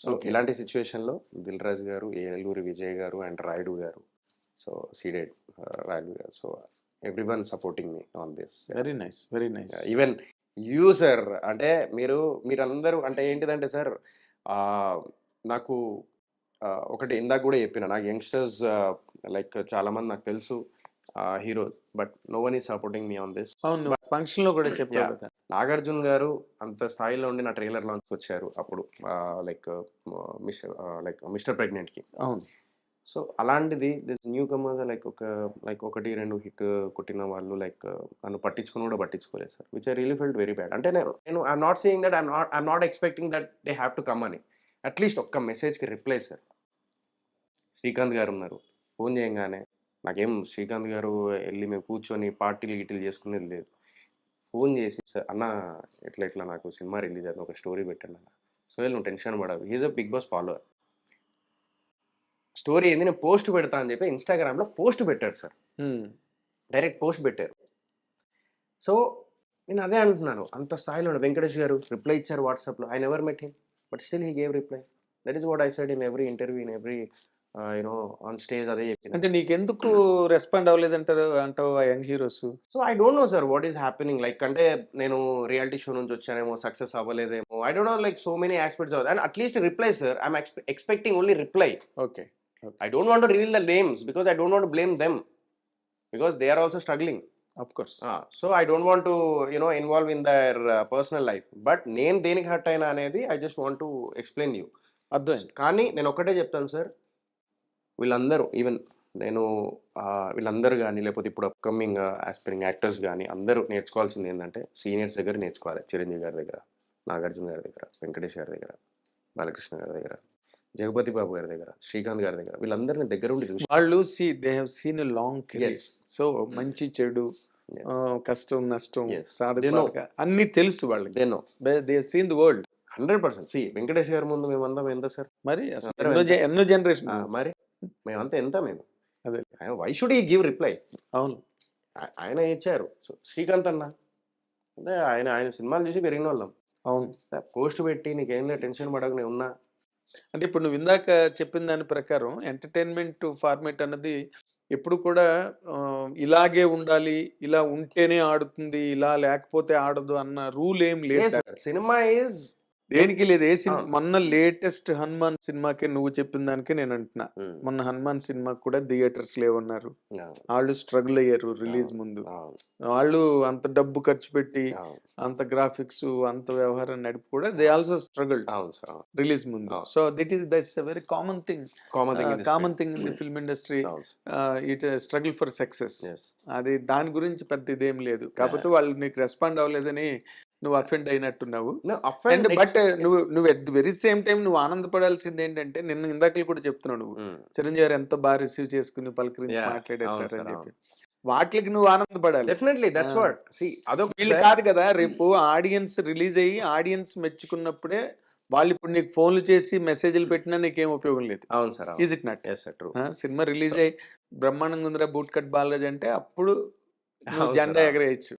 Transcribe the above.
So. ఇలాంటి సిచ్యువేషన్లో దిల్ రాజు గారు ఏలూరి విజయ్ గారు అండ్ రాయుడు గారు సో సీడెడ్ రాయుడు గారు. So everyone supporting me on this. Very nice very nice. Even you sir అంటే మీరు మీరందరూ అంటే ఏంటిదంటే సార్ నాకు ఒకటి ఇందాక కూడా చెప్పిన నాకు యంగ్స్టర్స్ లైక్ చాలా మంది నాకు తెలుసు హీరో బట్ నో వన్ ఈ సపోర్టింగ్ మీ ఆన్ దిస్. అవును. ఫంక్షన్లో కూడా. కదా! నాగార్జున గారు అంత స్థాయిలో ఉండి నా ట్రైలర్ లాంచ్ వచ్చారు అప్పుడు. లైక్ మిస్టర్ లైక్ మిస్టర్ ప్రెగ్నెంట్కి. అవును. సో అలాంటిది న్యూ కమర్స్ లైక్ ఒక లైక్ ఒకటి రెండు హిట్ కొట్టిన వాళ్ళు లైక్ నన్ను పట్టించుకుని కూడా పట్టించుకోలేదు sir. Which I really felt very bad. అంటే నేను నేను I'm not saying that I'm not I'm not expecting that they have to come అని. అట్లీస్ట్ ఒక్క మెసేజ్కి రిప్లై సార్. శ్రీకాంత్ గారు ఉన్నారు. ఫోన్ చేయంగానే. నాకేం శ్రీకాంత్ గారు వెళ్ళి మేము కూర్చొని పార్టీలు గిటీలు చేసుకునేది లేదు. ఫోన్ చేసి సార్ అన్న ఎట్లా ఎట్లా నాకు సినిమా రిలీజ్ అవుతుంది ఒక స్టోరీ పెట్టండి అన్న. సో నువ్వు టెన్షన్ పడవు is a Bigg Boss follower. Story ఏంది నేను పోస్ట్ పెడతా అని చెప్పి ఇన్స్టాగ్రామ్లో పోస్ట్ పెట్టాడు సార్. డైరెక్ట్ పోస్ట్ పెట్టారు. సో నేను అదే అంటున్నాను అంత స్థాయిలో వెంకటేష్ గారు రిప్లై ఇచ్చారు వాట్సాప్లో. I never met him but still he gave reply. That is what I said in every interview in every you know on stage అదే చెప్పిన. అంటే నీకెందుకు రెస్పాండ్ అవ్వలేదంటారు అంటావు ఆ young heroes? So I don't know sir what is happening like అంటే నేను reality show నుంచి వచ్చానేమో success అవ్వలేదేమో. I don't know like so many aspects of and at least reply sir I'm expecting only reply okay want to reveal the names because I don't want to blame them. Because they are also struggling. Of course want to you know involve in their uh, personal life. But name దేనికి hurt అయినా అనేది I just want to explain you అర్థమైంది. కానీ నేను ఒకటే చెప్తాను sir వీళ్ళందరూ even నేను వీళ్ళందరూ కానీ లేకపోతే ఇప్పుడు అప్కమింగ్ ఆస్పిరింగ్ యాక్టర్స్ కానీ అందరూ నేర్చుకోవాల్సింది ఏంటంటే సీనియర్స్ దగ్గర నేర్చుకోవాలి. చిరంజీవి గారి దగ్గర నాగార్జున గారి దగ్గర వెంకటేష్ గారి దగ్గర బాలకృష్ణ గారి దగ్గర జగపతి బాబు గారి దగ్గర శ్రీకాంత్ గారి దగ్గర వీళ్ళందరినీ దగ్గర ఉండి చూసి వాళ్ళు see they have seen long career. So మంచి చెడు కష్టం నష్టం. బాధక అన్ని తెలుసు వాళ్ళకి. Then they seen the world hundred percent. See Venkatesh గారి ముందు మేమంతా ఎంత సార్? మరి ఎన్నో జనరేషన్. మరి? మేమంతా ఎంత మేము. అదే. Why should he give reply అవును. ఆయన ఇచ్చారు. శ్రీకాంత్ అన్న అంటే ఆయన ఆయన సినిమాలు చూసి పెరిగిన వాళ్ళం. అవును. పోస్ట్ పెట్టి నీకేం లేదు టెన్షన్ పడక నేను ఉన్నా. అంటే ఇప్పుడు నువ్వు ఇందాక చెప్పిన దాని ప్రకారం ఎంటర్టైన్మెంట్ ఫార్మేట్ అన్నది ఎప్పుడు కూడా ఇలాగే ఉండాలి ఇలా ఉంటేనే ఆడుతుంది ఇలా లేకపోతే ఆడదు అన్న రూల్ ఏం లేదు సినిమా ఈజ్ దేనికి లేదు. ఏ సినిమా. మొన్న లేటెస్ట్ హనుమాన్ సినిమాకే నువ్వు చెప్పిన దానికే నేను అంటున్నా. మొన్న హనుమాన్ సినిమా కూడా థియేటర్స్ లేవన్నారు. వాళ్ళు స్ట్రగుల్ అయ్యారు రిలీజ్ ముందు. వాళ్ళు అంత డబ్బు ఖర్చు పెట్టి అంత గ్రాఫిక్స్ అంత వ్యవహారం నడిపి కూడా దే ఆల్సో స్ట్రగుల్ రిలీజ్ ముందు. So that is that's very common thing. Common thing common thing in the film industry. It struggle for success. అది దాని గురించి పెద్ద ఇదేం లేదు. కాకపోతే వాళ్ళు నీకు రెస్పాండ్ అవ్వలేదని నువ్వు అఫెండ్ అయినట్టున్నావు. అండ్ బట్ నువ్వు నువ్వు at the very same time నువ్వు ఆనందపడాల్సింది ఏంటంటే నిన్న ఇందాకలు కూడా చెప్తున్నావు నువ్వు చిరంజీవి గారు ఎంత బాగా రిసీవ్ చేసుకుని పలకరించి Yeah, మాట్లాడారు అవును సార్ sir, అని చెప్పి. వాటికి నువ్వు ఆనందపడాలి. Definitely that's. వాట్ సి అదొక వీళ్ళు కాదు కదా రేపు ఆడియన్స్ రిలీజ్ అయ్యి ఆడియన్స్ మెచ్చుకున్నప్పుడే వాళ్ళు ఇప్పుడు నీకు ఫోన్లు చేసి మెసేజ్లు పెట్టినా నీకేం ఉపయోగం లేదు. అవును sir is it not true cinema release అయ్యి బ్రహ్మాండంగా ఉందిరా బూట్ కట్ బాలరాజ్ అంటే అప్పుడు జెండా. ఎగరేయచ్చు.